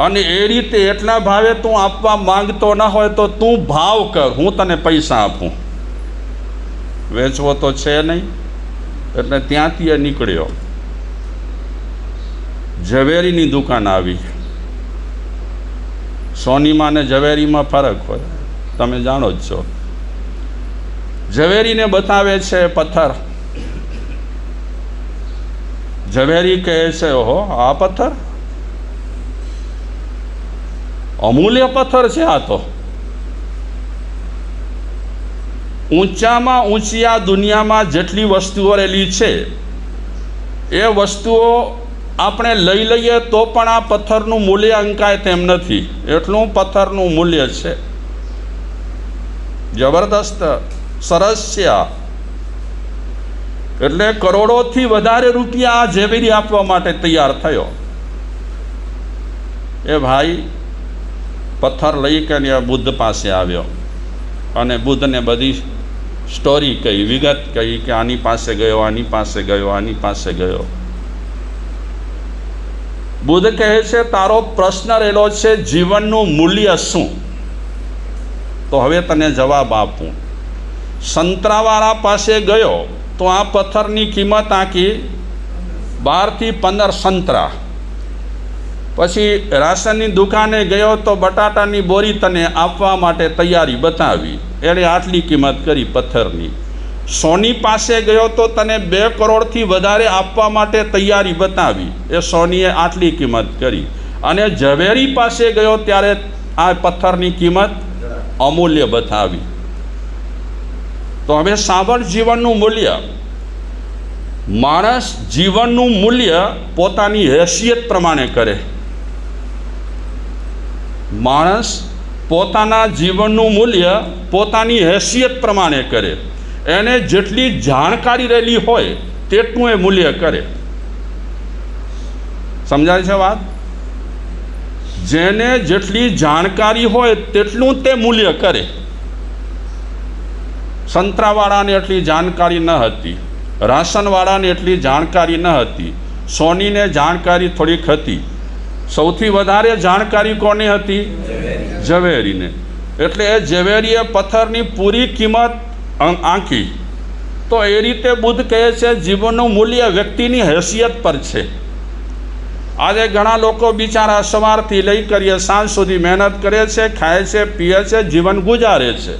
અને એ રીતે એટલા ભાવે તું આપવા માંગતો ન હોય તો તું ભાવ કર, હું તને પૈસા આપું. વેચવો તો છે નહીં, એટલે ત્યાંથી એ નીકળ્યો. ઝવેરીની દુકાન આવી. સોનીમાં ને ઝવેરીમાં ફરક હોય, તમે જાણો જ છો. ઝવેરીને બતાવે છે પથ્થર. ઝવેરી કહે છે, ઓહો, આ પથ્થર? અમૂલ્ય પથ્થર છે આ તો. ઊંચામાં ઊંચી આ દુનિયામાં જેટલી વસ્તુઓ રહેલી છે, એ વસ્તુઓ આપણે લઈ લઈએ તો પણ આ પથ્થરનું મૂલ્ય અંકાય તેમ નથી. એટલું પથ્થરનું મૂલ્ય છે. જબરદસ્ત સરસ છે આ એટલે કરોડોથી વધારે રૂપિયા આ ઝવેરી આપવા માટે તૈયાર થયો. એ ભાઈ પથ્થર લઈ કે બુદ્ધ પાસે આવ્યો. અને બુદ્ધને બધી સ્ટોરી કહી, વિગત કહી કે આની પાસે ગયો, આની પાસે ગયો, આની પાસે ગયો. બુદ્ધ કહે છે, તારો પ્રશ્ન રહેલો છે, જીવનનું મૂલ્ય શું? તો હવે તને જવાબ આપું. સંતરાવાળા પાસે ગયો, તો આ પથ્થરની કિંમત આંકી બારથી પંદર સંતરા. પછી રાશનની દુકાને ગયો તો બટાટાની બોરી તને આપવા માટે તૈયારી બતાવી. એણે આટલી કિંમત કરી પથ્થરની. સોની પાસે ગયો તો તને બે કરોડથી વધારે આપવા માટે તૈયારી બતાવી. એ સોનીએ આટલી કિંમત કરી. અને ઝવેરી પાસે ગયો ત્યારે આ પથ્થરની કિંમત અમૂલ્ય બતાવી. તો હવે સાંભળ જીવનનું મૂલ્ય. માણસ જીવનનું મૂલ્ય પોતાની હેસિયત પ્રમાણે કરે. માણસ પોતાના જીવનનું મૂલ્ય પોતાની હેસિયત પ્રમાણે કરે. એને જેટલી જાણકારી રહેલી હોય તેટલું એ મૂલ્ય કરે. સમજાય છે વાત? જેને જેટલી જાણકારી હોય તેટલું તે મૂલ્ય કરે. સંતરાવાળાને એટલી જાણકારી ન હતી. રાશનવાળાને એટલી જાણકારી ન હતી. સોનીને જાણકારી થોડીક હતી. સૌથી વધારે જાણકારી કોની હતી? ઝવેરીને. એટલે એ ઝવેરીએ પથ્થરની પૂરી કિંમત આંકી. તો એ રીતે બુદ્ધ કહે છે, જીવનનું મૂલ્ય વ્યક્તિની હેસિયત પર છે. આજે ઘણા લોકો બિચારા સવારથી લઈ કરીએ, સાંજ સુધી મહેનત કરે છે, ખાય છે, પીએ છે, જીવન ગુજારે છે.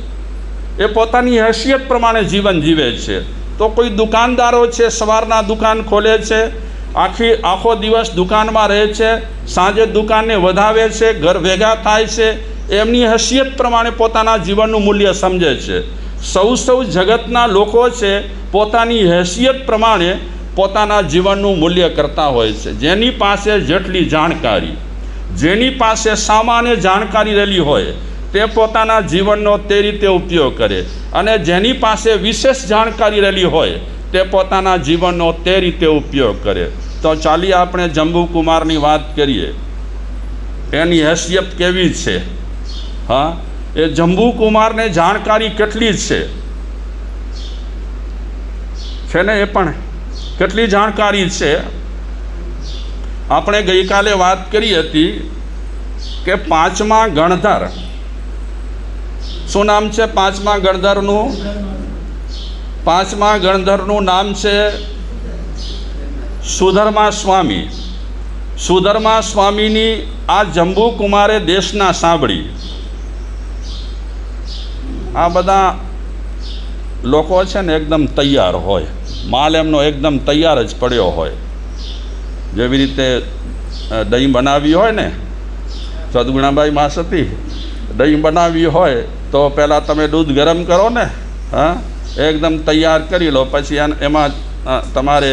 એ પોતાની હેસિયત પ્રમાણે જીવન જીવે છે. તો કોઈ દુકાનદારો છે, સવારના દુકાન ખોલે છે આખી આખો દિવસ દુકાનમાં રહે છે, સાંજે દુકાનને વધાવે છે, ઘર ભેગા થાય છે, એમની હસિયત પ્રમાણે પોતાના જીવનનું મૂલ્ય સમજે છે. સૌ સૌ જગતના લોકો છે, પોતાની હેસિયત પ્રમાણે પોતાના જીવનનું મૂલ્ય કરતા હોય છે. જેની પાસે જેટલી જાણકારી, જેની પાસે સામાન્ય જાણકારી રહેલી હોય, તે પોતાના જીવનનો તે રીતે ઉપયોગ કરે. અને જેની પાસે વિશેષ જાણકારી રહેલી હોય તે પોતાના જીવનનો તે રીતે ઉપયોગ કરે. તો ચાલી આપણે જંબુકુમારની વાત કરીએ. એની હેસિયત કેવી છે? હા? એ જંબુકુમારને જાણકારી કેટલી છે? છે ને એ પણ કેટલી જાણકારી છે? આપણે ગઈકાલે વાત કરી હતી કે પાંચમા ગણધર. શું નામ છે પાંચમા ગણધરનું? પાંચમા ગણધરનું નામ છે સુધર્મા સ્વામી. સુધર્મા સ્વામીની આ જંબુકુમારે દેશના સાંભળી. આ બધા લોકો છે ને એકદમ તૈયાર હોય. માલ એમનો એકદમ તૈયાર જ પડ્યો હોય. જેવી રીતે દહીં બનાવી હોય ને, સદગુણાબાઈ માસ હતી દહીં બનાવી હોય, તો પહેલાં તમે દૂધ ગરમ કરો ને, હા એકદમ તૈયાર કરી લો, પછી એમાં તમારે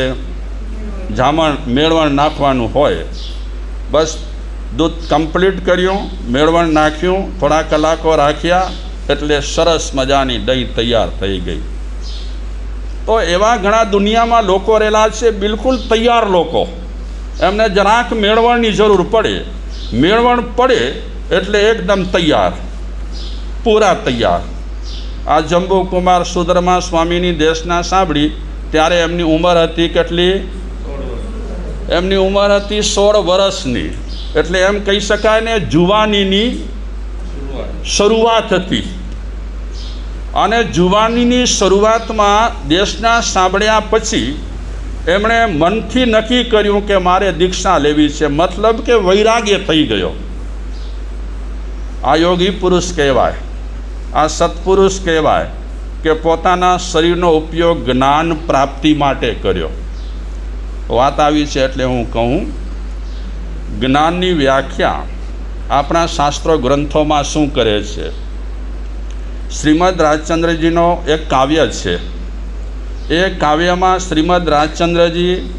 જામણ મેળવણ નાખવાનું હોય. બસ દૂધ કમ્પ્લીટ કર્યું, મેળવણ નાખ્યું, થોડા કલાકો રાખ્યા, એટલે સરસ મજાની દહીં તૈયાર થઈ ગઈ. તો એવા ઘણા દુનિયામાં લોકો રહેલા છે, બિલકુલ તૈયાર લોકો. એમને જરાક મેળવણની જરૂર પડે. મેળવણ પડે એટલે એકદમ તૈયાર, પૂરા તૈયાર. આ જંબુકુમાર સુધર્મા સ્વામીની દેશના સાંભળી, ત્યારે એમની ઉંમર હતી કેટલી? એમની ઉંમર હતી સોળ વર્ષની. એટલે એમ કહી શકાય ને જુવાનીની શરૂઆત હતી. અને જુવાનીની શરૂઆતમાં દેશના સાંભળ્યા પછી એમણે મનથી નક્કી કર્યું કે મારે દીક્ષા લેવી છે. મતલબ કે વૈરાગ્ય થઈ ગયો. આ યોગી પુરુષ કહેવાય. આ સત્પુરુષ કહેવાય કે પોતાના શરીરનો ઉપયોગ જ્ઞાન પ્રાપ્તિ માટે કર્યો. વાત આવી છે એટલે હું કહું, જ્ઞાનની વ્યાખ્યા આપણા શાસ્ત્રો ગ્રંથોમાં શું કરે છે? શ્રીમદ રાજચંદ્રજીનો એક કાવ્ય છે. એ કાવ્યમાં શ્રીમદ રાજચંદ્રજી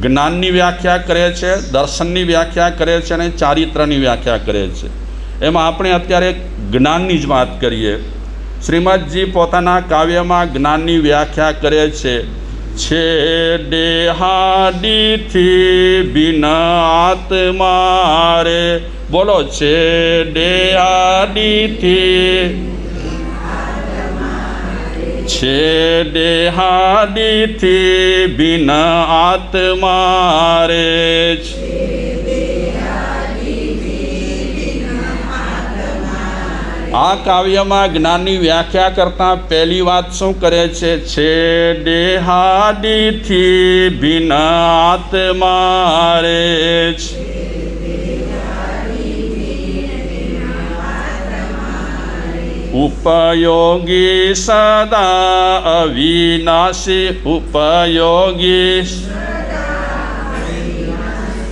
જ્ઞાનની વ્યાખ્યા કરે છે, દર્શનની વ્યાખ્યા કરે છે અને ચારિત્રની વ્યાખ્યા કરે છે. એમાં આપણે અત્યારે જ્ઞાનની જ વાત કરીએ. શ્રીમદજી પોતાના કાવ્યમાં જ્ઞાનની વ્યાખ્યા કરે છે. છે દેહાડીથી બિન આત્મારે. બોલો છે દેહાડીથી છે દેહાડીથી બિન આત્મારે. આ કાવ્યમાં જ્ઞાનની વ્યાખ્યા કરતાં પહેલી વાત શું કરે છે? છે દેહાડીથી ભિન્ન આત્મા છે. ઉપયોગી સદા અવિનાશી, ઉપયોગી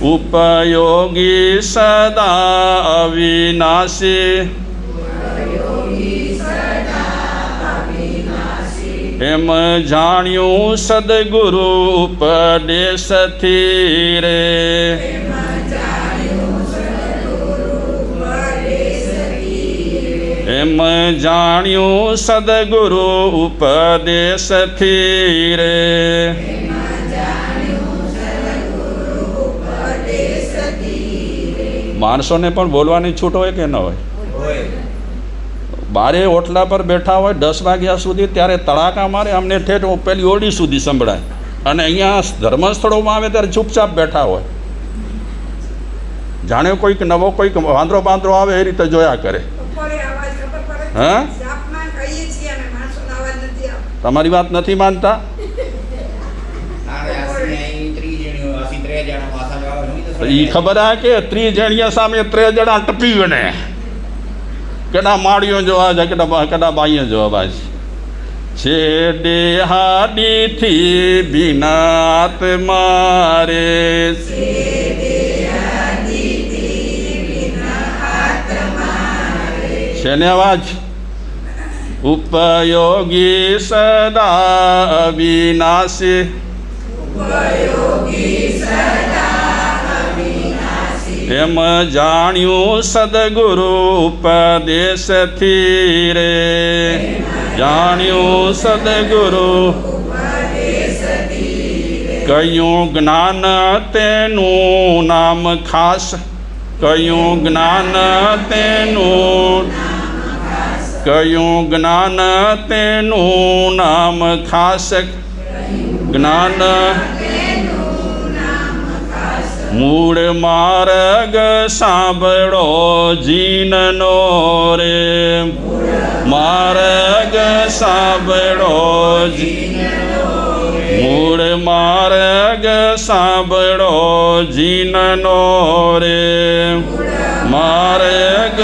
ઉપયોગી સદા અવિનાશી. એમ જાણ્યું સદગુરુ ઉપદેશથી રે. એમ જાણ્યું સદગુરુ ઉપદેશથી રે. માણસોને પણ બોલવાની છૂટ હોય કે ન હોય? બારે ઓટલા પર બેઠા હોય દસ વાગ્યા સુધી ત્યારે તડાકા મારે અમને ઠેઠ પેલી ઓડી સુધી સંભળાય અને અહીંયા ધર્મસ્થળોમાં આવે ત્યારે ચૂપચાપ બેઠા હોય જાણે કોઈક નવો કોઈક વાંદરો બાંદરો આવે એ રીતે જોયા કરે? હા? જાપમાં કહીએ છીએ અમે માણસોનો અવાજ નથી આવતો. તમારી વાત નથી માનતા એ ખબર આ કે ત્રીજણીયા સામે ત્રે જણા ટપી વને કેડા માળીઓ જોવા છે કેટલા કેટલા બાઈઓ જોવા છે છે દેહાડીથી બિનાત મારે. છે ને અવાજ ઉપયોગી સદા અવિનાશી. એમ જાણ્યું સદગુરુ ઉપદેશથી રે. જાણ્યું સદગુરુ કયું જ્ઞાન તેનું નામ ખાસ? કયું જ્ઞાન તેનું કયું જ્ઞાન તેનું નામ ખાસ? જ્ઞાન મૂળ માર્ગ સાંભળો જીનનો રે. માર્ગ સાંભળો મૂળ માર્ગ સાંભળો જીનનો રે. માર્ગ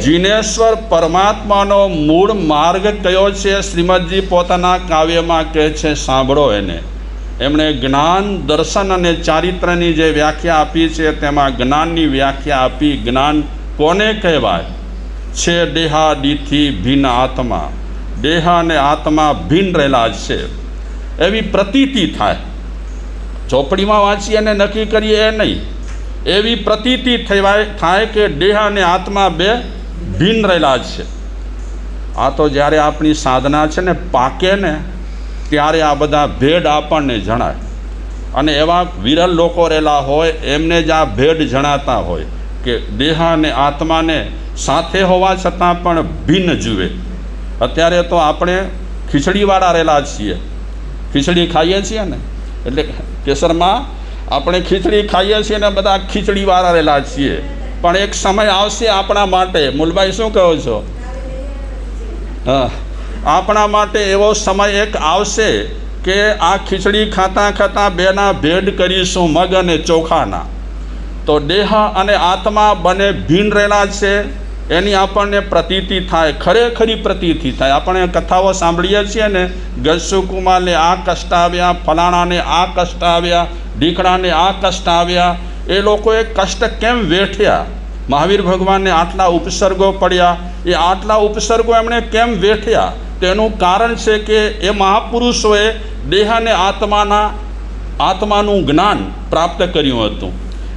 જીનેશ્વર પરમાત્માનો મૂળ માર્ગ કયો છે? શ્રીમદજી પોતાના કાવ્યમાં કહે છે, સાંભળો એને. એમણે જ્ઞાન, દર્શન અને ચારિત્રની જે વ્યાખ્યા આપી છે, તેમાં જ્ઞાનની વ્યાખ્યા આપી. જ્ઞાન કોને કહેવાય? છે દેહાદીથી ભિન્ન આત્મા. દેહ અને આત્મા ભિન્ન રહેલા છે. એવી પ્રતીતિ થાય. ચોપડીમાં વાંચી અને નક્કી કરીએ એ નહીં. એવી પ્રતીતિ થવાય, થાય કે દેહ અને આત્મા બે ભિન્ન રહેલા છે. આ તો જ્યારે આપણી સાધના છે ને, પાકે ને ત્યારે આ બધા ભેદ આપણને જણાય. અને એવા વિરલ લોકો રહેલા હોય, એમને જ આ ભેદ જણાતા હોય કે દેહ અને આત્માને સાથે હોવા છતાં પણ ભિન્ન જુએ. અત્યારે તો આપણે ખીચડીવાળા રહેલા છીએ. ખીચડી ખાઈએ છીએ ને? એટલે કેસરમાં આપણે ખીચડી ખાઈએ છીએ ને બધા ખીચડીવાળા રહેલા છીએ. પણ એક સમય આવશે આપણા માટે. મુલભાઈ શું કહો છો? હા. આપણા માટે એવો સમય એક આવશે કે આ ખીચડી ખાતા ખાતા બેના ભેદ કરીશું, મગ અને ચોખાના. તો દેહ અને આત્મા બંને ભીન રહેલા છે, એની આપણને પ્રતીતિ થાય, ખરેખરી પ્રતીતિ થાય. આપણે કથાઓ સાંભળીએ છીએ ને, ગજસુકુમારને આ કષ્ટ આવ્યા, ફલાણાને આ કષ્ટ આવ્યા ઢીકડાને આ કષ્ટ આવ્યા. એ લોકોએ કષ્ટ કેમ વેઠ્યા? મહાવીર ભગવાનને આટલા ઉપસર્ગો પડ્યા. એ આટલા ઉપસર્ગો એમણે કેમ વેઠ્યા? તેનું કારણ છે કે એ મહાપુરુષોએ દેહ અને આત્માના, આત્માનું જ્ઞાન પ્રાપ્ત કર્યું હતું.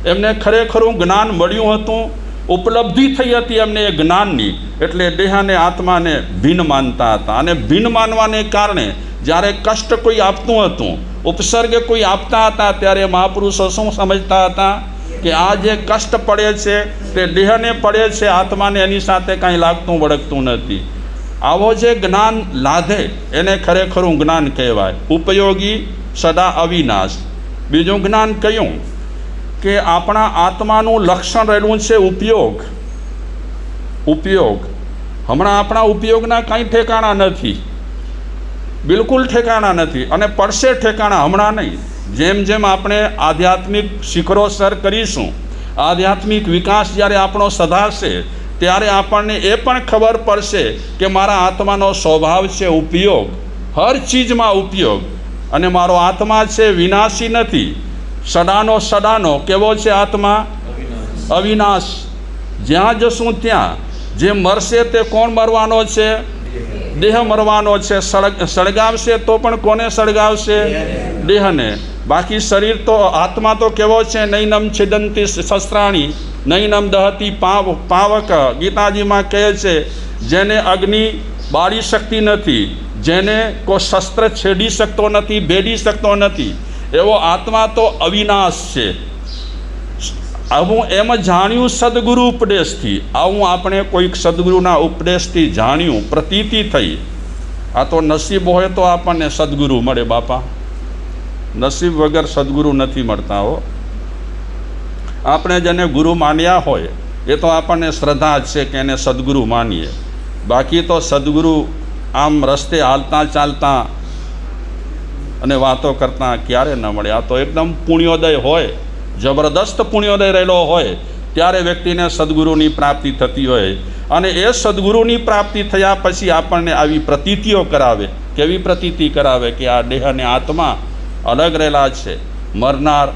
એમને ખરેખરું જ્ઞાન મળ્યું હતું, ઉપલબ્ધિ થઈ હતી એમને એ જ્ઞાનની, એટલે દેહ અને આત્માને ભિન્ન માનતા હતા. અને ભિન્ન માનવાને કારણે જ્યારે કષ્ટ કોઈ આપતું હતું, ઉપસર્ગ કોઈ આપતા હતા, ત્યારે મહાપુરુષો શું સમજતા હતા કે આ જે કષ્ટ પડે છે, તે દેહને પડે છે, આત્માને એની સાથે કાંઈ લાગતું વળગતું નથી. આવો જે જ્ઞાન લાધે, એને ખરેખરું જ્ઞાન કહેવાય. ઉપયોગી સદા અવિનાશ. બીજું જ્ઞાન કયું? કે આપણા આત્માનું લક્ષણ રહેલું છે ઉપયોગ. ઉપયોગ. હમણાં આપણા ઉપયોગના કાંઈ ઠેકાણા નથી. બિલકુલ ઠેકાણા નથી અને પડશે ઠેકાણા હમણાં નહીં. જેમ જેમ આપણે આધ્યાત્મિક શિખરો સર કરીશું, આધ્યાત્મિક વિકાસ જ્યારે આપણો સધાશે ત્યારે આપણને એ પણ ખબર પડશે કે મારા આત્માનો સ્વભાવ છે ઉપયોગ. હર ચીજમાં ઉપયોગ. અને મારો આત્મા છે વિનાશી નથી. સડાનો સડાનો કેવો છે આત્મા? અવિનાશ. જ્યાં જશું ત્યાં. જે મરશે તે કોણ મરવાનો છે? દેહ. મરવાનો છે. સળગ સળગાવશે તો પણ કોને સળગાવશે? દેહને. બાકી શરીર તો, આત્મા તો કેવો છે? નૈનમ છિદંતી શસ્ત્રાણી, નૈનમ દહતી પાવ પાવક. ગીતાજીમાં કહે છે, જેને અગ્નિ બાળી શકતી નથી, જેને કોઈ શસ્ત્ર છેડી શકતો નથી ભેડી શકતો નથી, એવો આત્મા તો અવિનાશ છે. આવું એમ જાણ્યું સદગુરુ ઉપદેશથી. આવું આપણે કોઈક સદગુરુના ઉપદેશથી જાણ્યું, પ્રતીતિ થઈ. આ તો નસીબ હોય તો આપણને સદગુરુ મળે બાપા. નસીબ વગર સદગુરુ નથી મળતા હો. આપણે જેને ગુરુ માન્યા હોય, એ તો આપણને શ્રદ્ધા જ છે કે એને સદગુરુ માનીએ. બાકી તો સદગુરુ આમ રસ્તે હાલતા ચાલતા અને વાતો કરતાં ક્યારે ન મળે. આ તો એકદમ પુણ્યોદય હોય, જબરદસ્ત પુણ્યોદય રહેલો હોય, ત્યારે વ્યક્તિને સદગુરુની પ્રાપ્તિ થતી હોય. અને એ સદગુરુની પ્રાપ્તિ થયા પછી આપણને આવી પ્રતીતિઓ કરાવે. કેવી પ્રતીતિ કરાવે? કે આ દેહ અને આત્મા અલગ રહેલા છે. મરનાર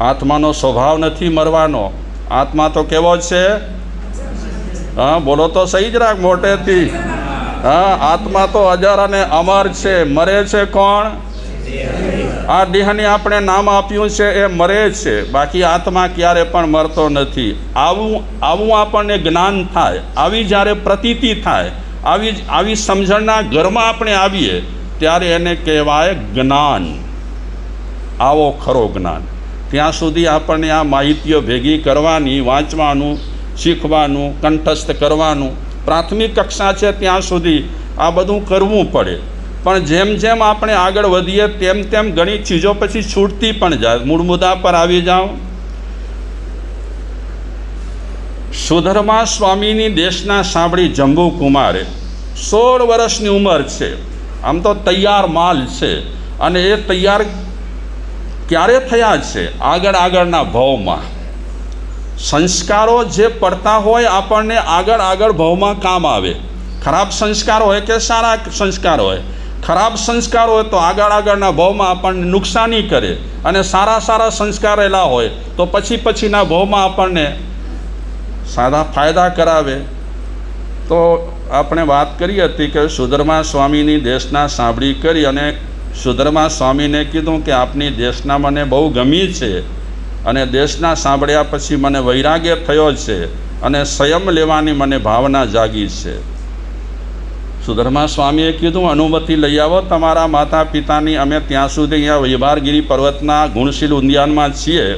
આત્માનો સ્વભાવ નથી મરવાનો. આત્મા તો કેવો છે? હા, બોલો તો સહી જ રાખ મોટેથી. હા, આત્મા તો અજર અને અમર છે. મરે છે કોણ? આ દેહને આપણે નામ આપ્યું છે, એ મરે છે. બાકી આત્મા ક્યારે પણ મરતો નથી. આવું આવું આપણને જ્ઞાન થાય. આવી જ્યારે પ્રતીતિ થાય, આવી આવી સમજણના ઘરમાં આપણે આવીએ ત્યારે એને કહેવાય જ્ઞાન. આવો ખરો જ્ઞાન. ત્યાં સુધી આપણને આ માહિતીઓ ભેગી કરવાની, વાંચવાનું, શીખવાનું, કંઠસ્થ કરવાનું, પ્રાથમિક કક્ષા છે ત્યાં સુધી આ બધું કરવું પડે. પણ જેમ જેમ આપણે આગળ વધીએ, તેમ તેમ ઘણી ચીજો પછી છૂટતી પણ જાય. મૂળ મુદ્દા પર આવી જાઓ. સુધર્મા સ્વામીની દેશના સાંભળી જંબુ કુમારે સોળ વર્ષની ઉંમર છે. આમ તો તૈયાર માલ છે અને એ તૈયાર ક્યારે થયા છે? આગળ આગળના ભાવમાં. સંસ્કારો જે પડતા હોય આપણને આગળ આગળ ભાવમાં કામ આવે. ખરાબ સંસ્કાર હોય કે સારા સંસ્કાર હોય? ખરાબ સંસ્કાર હોય તો આગળ આગળના ભાવમાં આપણને નુકસાની કરે અને સારા સારા સંસ્કાર રહેલા હોય તો પછી પછીના ભાવમાં આપણને સારા ફાયદા કરાવે. તો આપણે વાત કરી હતી કે સુધર્મા સ્વામીની દેશના સાંભળી કરી અને સુધર્મા સ્વામીને કીધું કે આપની દેશના મને બહુ ગમી છે અને દેશના સાંભળ્યા પછી મને વૈરાગ્ય થયો છે અને સંયમ લેવાની મને ભાવના જાગી છે. સુધર્મા સ્વામીએ કીધું, અનુમતિ લઈ આવો, તમારા માતા પિતાની અમે ત્યાં સુધી અહીંયા વૈભારગીરી પર્વતના ગુણશીલ ઉદ્યાનમાં છીએ.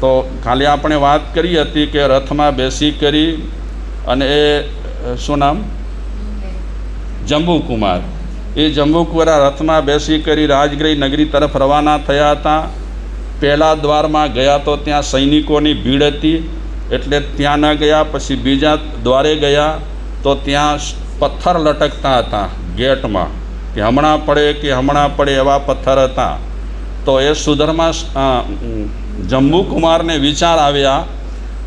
તો ખાલી આપણે વાત કરી હતી કે રથમાં બેસી કરી અને એ શું નામ? જંબુકુમાર. એ જંબુકુમાર રથમાં બેસી કરી રાજગ્રહી નગરી તરફ રવાના થયા હતા. પહેલા દ્વારમાં ગયા તો ત્યાં સૈનિકોની ભીડ હતી, એટલે ત્યાં ન ગયા, પછી બીજા દ્વારે ગયા તો ત્યાં પથ્થર લટકતા હતા ગેટમાં, કે હમણાં પડે કે હમણાં પડે એવા પથ્થર હતા. તો એ સુધરમાં જંબુકુમારને વિચાર આવ્યા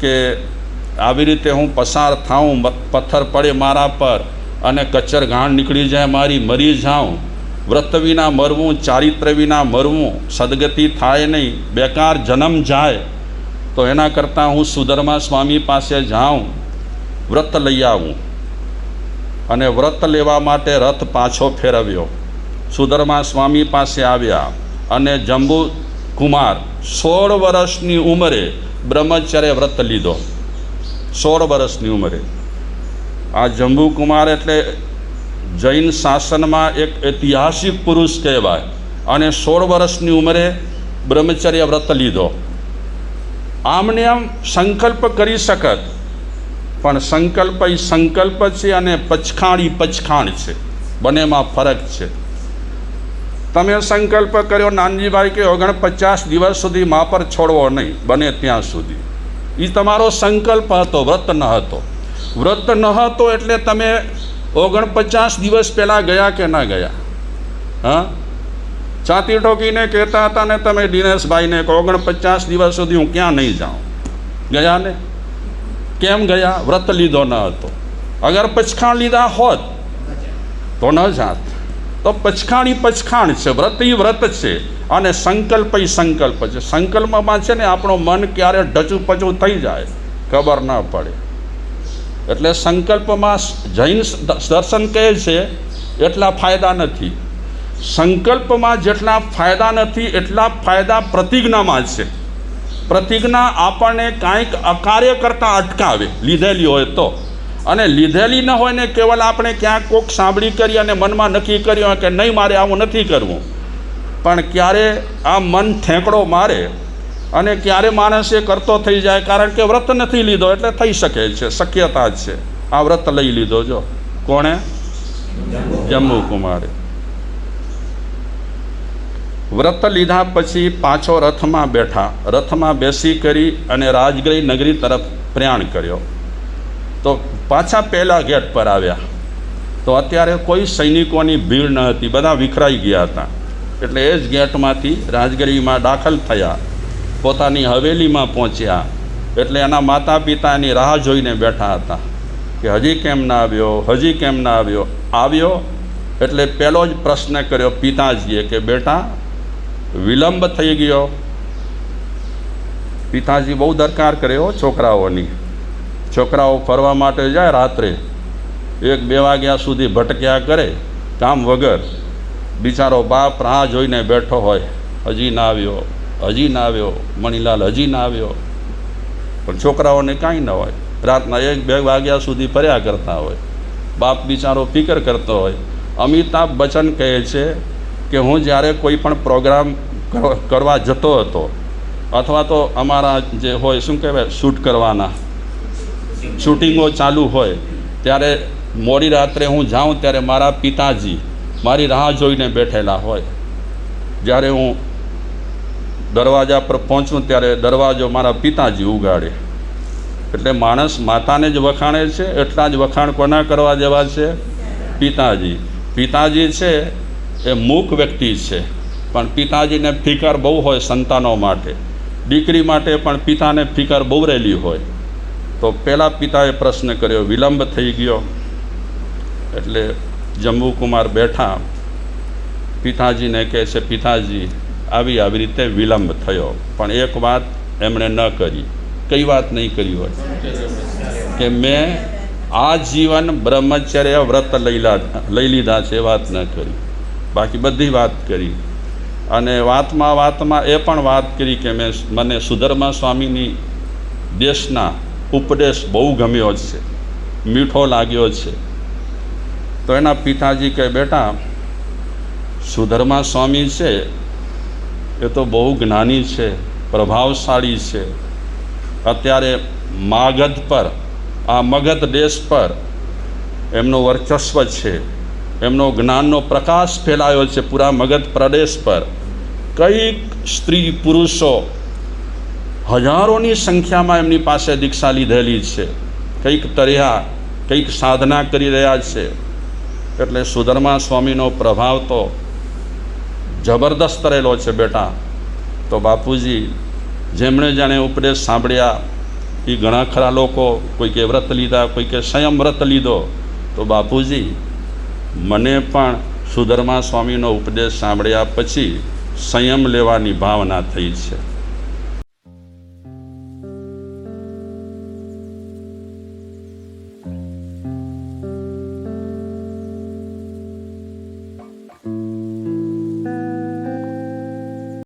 કે આવી રીતે હું પસાર થાઉં પથ્થર પડે મારા પર અને કચ્છર ઘાણ નીકળી જાય મારી, મરી જાઉં. વ્રત વિના મરવું, ચારિત્ર વિના મરવું, સદગતિ થાય નહીં, બેકાર જન્મ જાય. તો એના કરતાં હું સુધર્મા સ્વામી પાસે જાઉં, વ્રત લઈ આવું. અને વ્રત લેવા માટે રથ પાછો ફેરવ્યો. સુધર્મા સ્વામી પાસે આવ્યા અને જંબુ કુમાર સોળ વર્ષની ઉંમરે બ્રહ્મચર્ય વ્રત લીધો. સોળ વર્ષની ઉંમરે. આ જંબુકુમાર એટલે જૈન શાસનમાં એક ઐતિહાસિક પુરુષ કહેવાય અને સોળ વર્ષની ઉંમરે બ્રહ્મચર્ય વ્રત લીધો. આમને આમ સંકલ્પ કરી શકત, પણ સંકલ્પ એ સંકલ્પ છે અને પચખાણ એ પચખાણ છે. બંનેમાં ફરક છે. તમે સંકલ્પ કર્યો, નાનજીભાઈ કે ઓગણપચાસ દિવસ સુધી મા પર છોડવો નહીં, બને ત્યાં સુધી. એ તમારો સંકલ્પ હતો, વ્રત ન હતો. વ્રત ન હતો એટલે તમે ઓગણપચાસ દિવસ પહેલાં ગયા કે ના ગયા? હા? છાતી ઠોકીને કહેતા હતા ને તમે દિનેશભાઈને કે ઓગણપચાસ દિવસ સુધી હું ક્યાં નહીં જાઉં? ગયા ને? કેમ ગયા? વ્રત લીધો ન હતો. અગર પચખાણ લીધા હોત તો ન જાત. તો પચખાણી પચખાણ છે, વ્રત એ વ્રત છે. અને સંકલ્પ એ સંકલ્પ છે. સંકલ્પમાં છે ને આપણો મન ક્યારે ડચું પચું થઈ જાય, ખબર ન પડે. એટલે સંકલ્પમાં જૈન દર્શન કહે છે, એટલા ફાયદા નથી. સંકલ્પમાં જેટલા ફાયદા નથી, એટલા ફાયદા પ્રતિજ્ઞામાં છે. પ્રતિજ્ઞા આપણને કાંઈક અકાર્ય કરતાં અટકાવે, લીધેલી હોય તો. અને લીધેલી ન હોય ને કેવલ આપણે ક્યાંક કોક સાંભળી કરી અને મનમાં નક્કી કર્યું કે નહીં મારે આવું નથી કરવું. પણ ક્યારે આ મન ઠેંકડો મારે અને ક્યારે માણસ એ કરતો થઈ જાય, કારણ કે વ્રત નથી લીધો એટલે થઈ શકે છે, શક્યતા જ છે. આ વ્રત લઈ લીધો જો. કોણે? જમ્મુ કુમારે વ્રત લીધા પછી પાછો રથમાં બેઠા. રથમાં બેસી કરી અને રાજગ્રહી નગરી તરફ પ્રયાણ કર્યો. તો પાછા પહેલા ગેટ પર આવ્યા. તો અત્યારે કોઈ સૈનિકોની ભીડ ન હતી, બધા વિખરાઈ ગયા હતા. એટલે એ જ ગેટમાંથી રાજગીરીમાં દાખલ થયા. પોતાની હવેલીમાં પહોંચ્યા. એટલે એના માતા પિતાની રાહ જોઈને બેઠા હતા કે હજી કેમ ના આવ્યો, હજી કેમ ના આવ્યો? આવ્યો? એટલે પહેલો જ પ્રશ્ન કર્યો પિતાજીએ કે બેટા, વિલંબ થઈ ગયો. પિતાજી બહુ દરકાર કર્યો છોકરાઓની. છોકરાઓ ફરવા માટે જાય રાત્રે, એક બે વાગ્યા સુધી ભટક્યા કરે, કામ વગર બિચારો બાપ રાહ જોઈને બેઠો હોય, હજી ના આવ્યો, હજી ના આવ્યો, મણીલાલ હજી ના આવ્યો. પણ છોકરાઓને કાંઈ ન હોય. રાતના એક બે વાગ્યા સુધી ફર્યા કરતા હોય. બાપ બિચારો ફિકર કરતો હોય. અમિતાભ બચ્ચન કહે છે કે, હું જ્યારે કોઈ પણ પ્રોગ્રામ કર- કરવા જતો હતો, અથવા તો અમારા જે હોય, શું કહેવાય, શૂટ કરવાના શૂટિંગો ચાલુ હોય, ત્યારે મોડી રાત્રે હું જાઉં ત્યારે મારા પિતાજી મારી રાહ જોઈને બેઠેલા હોય. જ્યારે હું દરવાજા પર પહોંચું ત્યારે દરવાજો મારા પિતાજી ઉગાડે. એટલે માણસ માતાને જ વખાણે છે, એટલા જ વખાણ કોના કરવા જેવા છે? પિતાજી. પિતાજી છે એ મૂક વ્યક્તિ છે, પણ પિતાજીને ફિકર બહુ હોય સંતાનો માટે. દીકરી માટે પણ પિતાને ફિકર બહુ રહેલી હોય. તો પહેલાં પિતાએ પ્રશ્ન કર્યો, વિલંબ થઈ ગયો. એટલે જંબુકુમાર બેઠા. પિતાજીને કહે છે, પિતાજી, આવી આવી રીતે વિલંબ થયો. પણ એક વાત એમણે ન કરી. કઈ વાત નહીં કરી હોય? કે મેં આ જીવન બ્રહ્મચર્ય વ્રત લઈ લીધા છે, એ વાત ન કરી. બાકી બધી વાત કરી. અને વાતમાં વાતમાં એ પણ વાત કરી કે મેં મને સુધર્મા સ્વામીની દેશના ઉપદેશ બહુ ગમ્યો છે. મીઠો લાગ્યો છે. તો એના પિતાજી કહે, બેટા, સુધર્મા સ્વામી છે. એ તો બહુ જ્ઞાની છે, પ્રભાવશાળી છે. અત્યારે માગધ પર, આ મગધ દેશ પર એમનો વર્ચસ્વ છે. એમનો જ્ઞાનનો પ્રકાશ ફેલાયો છે. પૂરા મગધ પ્રદેશ પર. કંઈક સ્ત્રી પુરુષો હજારોની સંખ્યામાં એમની પાસે દીક્ષા લીધેલી છે. કંઈક તર્યા, કંઈક સાધના કરી રહ્યા છે. એટલે સુધર્મા સ્વામીનો પ્રભાવ તો જબરદસ્ત રહેલો છે બેટા. તો બાપુજી, જેમણે જાણે ઉપદેશ સાંભળ્યા એ ઘણા ખરા લોકો કોઈકે વ્રત લીધા, કોઈકે સંયમ વ્રત લીધો. તો બાપુજી, મને પણ સુધર્મા સ્વામીનો ઉપદેશ સાંભળ્યા પછી સંયમ લેવાની ભાવના થઈ છે.